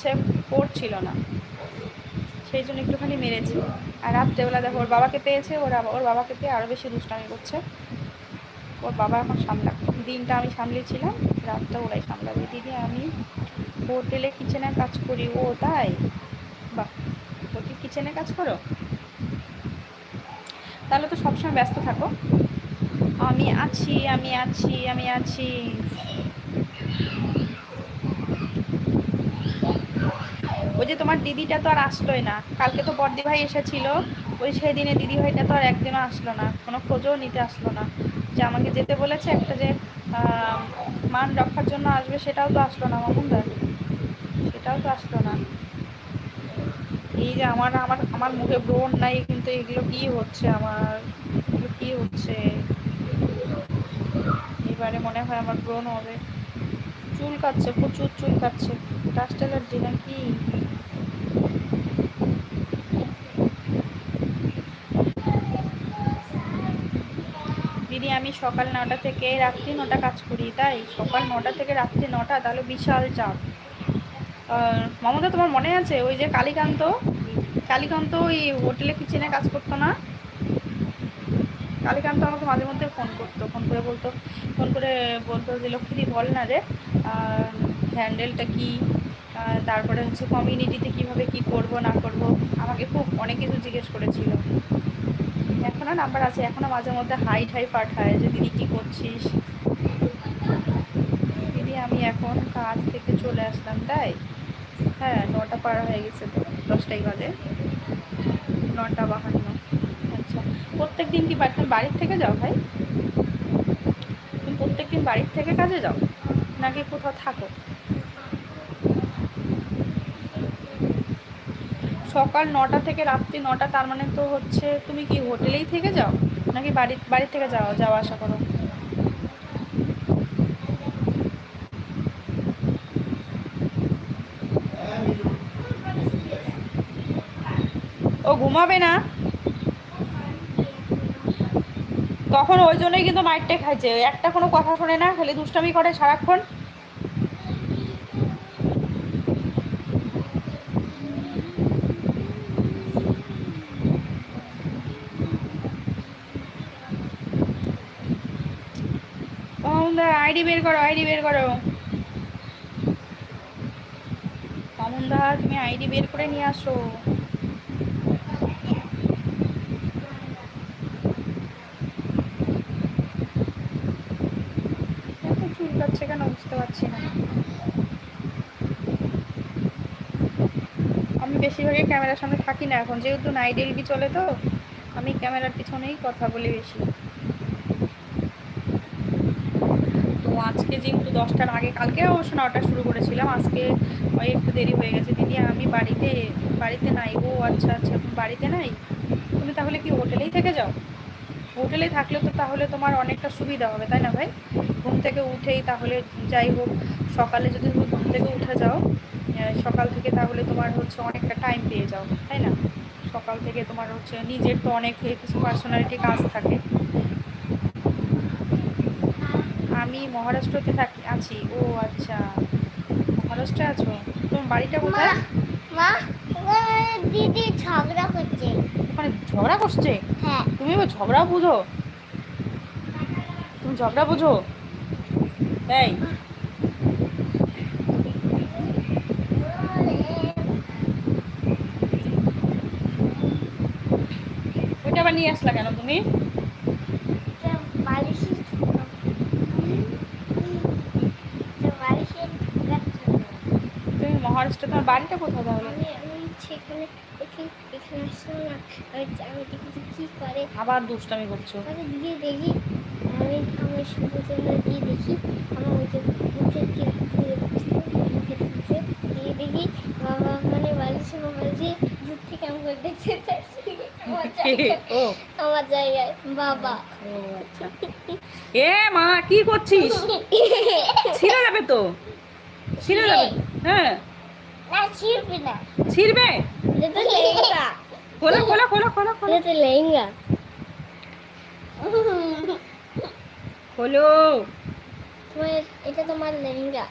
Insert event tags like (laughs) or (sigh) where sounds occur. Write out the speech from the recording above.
সে পড়ছিল না। সেই জন্য একটুখানি মেরেছি। আর রাত্রেবেলা দেখো, ওর বাবাকে পেয়েছে, ওর ওর বাবাকে পেয়ে আরও বেশি দুষ্টামি করছে। ওর বাবা এখন সামলা, দিনটা আমি সামলেছিলাম, রাতটা ওরাই সামলাবে। দিদি, আমি হোটেলে কিচেনে কাজ করি, ও তাই? ও কি কিচেনে কাজ করো? তাহলে তো সবসময় ব্যস্ত থাকো। আমি আছি আমি আছি আমি আছি। যে তোমার দিদিটা তো আর আসলোই না। কালকে তো বর্দি ভাই এসেছিল, ওই সেই দিনে দিদি ভাইটা তো আর একদিনও আসলো না, কোনো খোঁজও নিতে আসলো না। যে আমাকে যেতে বলেছে একটা যে মান রক্ষার জন্য আসবে সেটাও তো আসলো না, মামুনদার। সেটাও তো আসলো না। এই যে আমার আমার আমার মুখে ব্রণ নাই, কিন্তু এগুলো কি হচ্ছে আমার? এগুলো কি হচ্ছে? এবারে মনে হয় আমার ব্রণ হবে। চুল কাটছে, প্রচুর চুল কাটছে। ডাস্ট অ্যালার্জি নাকি? দিদি আমি সকাল নটা থেকে রাত্রি নটা কাজ করি, তাই? সকাল নটা থেকে রাত্রি নটা, তাহলে বিশাল চাপ। মমতা তোমার মনে আছে ওই যে কালীকান্ত? কালীকান্ত ওই হোটেলে, কিচেনে কাজ করতো না? কালীকান্ত আমাকে মাঝে মধ্যে ফোন করতো, ফোন করে বলতো, ফোন করে বলতো যে, লক্ষ্মীদি, বল না রে হ্যান্ডেলটা কি? তারপরে হচ্ছে কমিউনিটিতে কীভাবে কি করব, না করব? আমাকে খুব অনেক কিছু জিজ্ঞেস করেছিল। এখনও নাম্বার আছে এখনও মাঝে মধ্যে হাই ঠাই পাঠায় যে, দিদি, কী করছিস? দিদি, আমি এখন কাজ থেকে চলে আসলাম, তাই? হ্যাঁ নটা পার হয়ে গেছে তো, দশটাই বাজে। নটা বাহান্ন আচ্ছা। প্রত্যেক দিন কি বাড়ির থেকে যাও ভাই? তুমি প্রত্যেক দিন বাড়ির থেকে কাজে যাও? নাকি কোথাও থাকো? সকাল নটা থেকে রাত্রি নটা, তার মানে তো হচ্ছে তুমি কি হোটেলেই থেকে যাও? নাকি বাড়ি বাড়ি থেকে যাও, যাওয়া আসা করো? ও ঘুমাবে না? তখন ওই জন্যই কিন্তু মাইটটা খাইছে। একটা কোনো কথা শোনে না, খালি দুষ্টামি করে সারাক্ষণ। আইডি বের করো, আইডি বের করো। মামুনদা তুমি আইডি বের করে নিয়ে আসো। কেন বুঝতে পারছি না। আমি বেশিরভাগই ক্যামেরার সামনে থাকি না এখন, যেহেতু নাইট এলবি চলে তো, আমি ক্যামেরার পিছনেই কথা বলি বেশি। আজকে যেহেতু দশটার আগে, কালকে অবশ্য নটা শুরু করেছিলাম। আজকে ওই একটু দেরি হয়ে গেছে। দিদি, আমি বাড়িতে বাড়িতে নাই ও আচ্ছা আচ্ছা বাড়িতে নাই? তুমি তাহলে কি হোটেলেই থেকে যাও? হোটেলে থাকলে তো তাহলে তোমার অনেকটা সুবিধা হবে, তাই না ভাই? ঘুম থেকে উঠেই তাহলে যাই হোক। সকালে যদি তুমি ঘুম থেকে উঠে যাও সকাল থেকে তাহলে তোমার হচ্ছে অনেকটা টাইম পেয়ে যাও, তাই না? সকাল থেকে তোমার হচ্ছে নিজের তো অনেক কিছু পার্সোনালিটি কাজ থাকে। আমি মহারাষ্ট্রতে থাকি আছি। ও আচ্ছা। মহারাষ্ট্রে আছো? তোমার বাড়িটা কোথায়? মা দিদি ঝগড়া করছে। মানে ঝগড়া করছে? হ্যাঁ। তুমি এবার ঝগড়া বুঝো? তুমি ঝগড়া বুঝো? তাই ওইটা আবার নিয়ে আসলা কেন তুমি? মহারাষ্ট্র তোমার বাড়িটা কোথায় তাহলে? সেখানে এখানে আসলাম না। আমি দেখি কি করে। আবার দুষ্টামি করছ? দিয়ে দেখি। আমি আমি শুধু দিয়ে দেখি। আমার ওই যে মুখে দিয়ে দেখি। বাবা মানে বালিশে বাবা যে দূর থেকে আমি করে দেখতে চাইছি। আমার (laughs) জায়গায় বাবা। আচ্ছা। এ মা কি করছিস? (laughs) ছিঁড়ে যাবে তো? ছিঁড়ে যাবে? হ্যাঁ। না ছিড়বে না। ছিড়বে? এটা লেহেঙ্গা। খোলা খোলা খোলা খোলা খোলা। এটা লেহেঙ্গা। খোলো। তোমার এটা তোমার লেহেঙ্গা।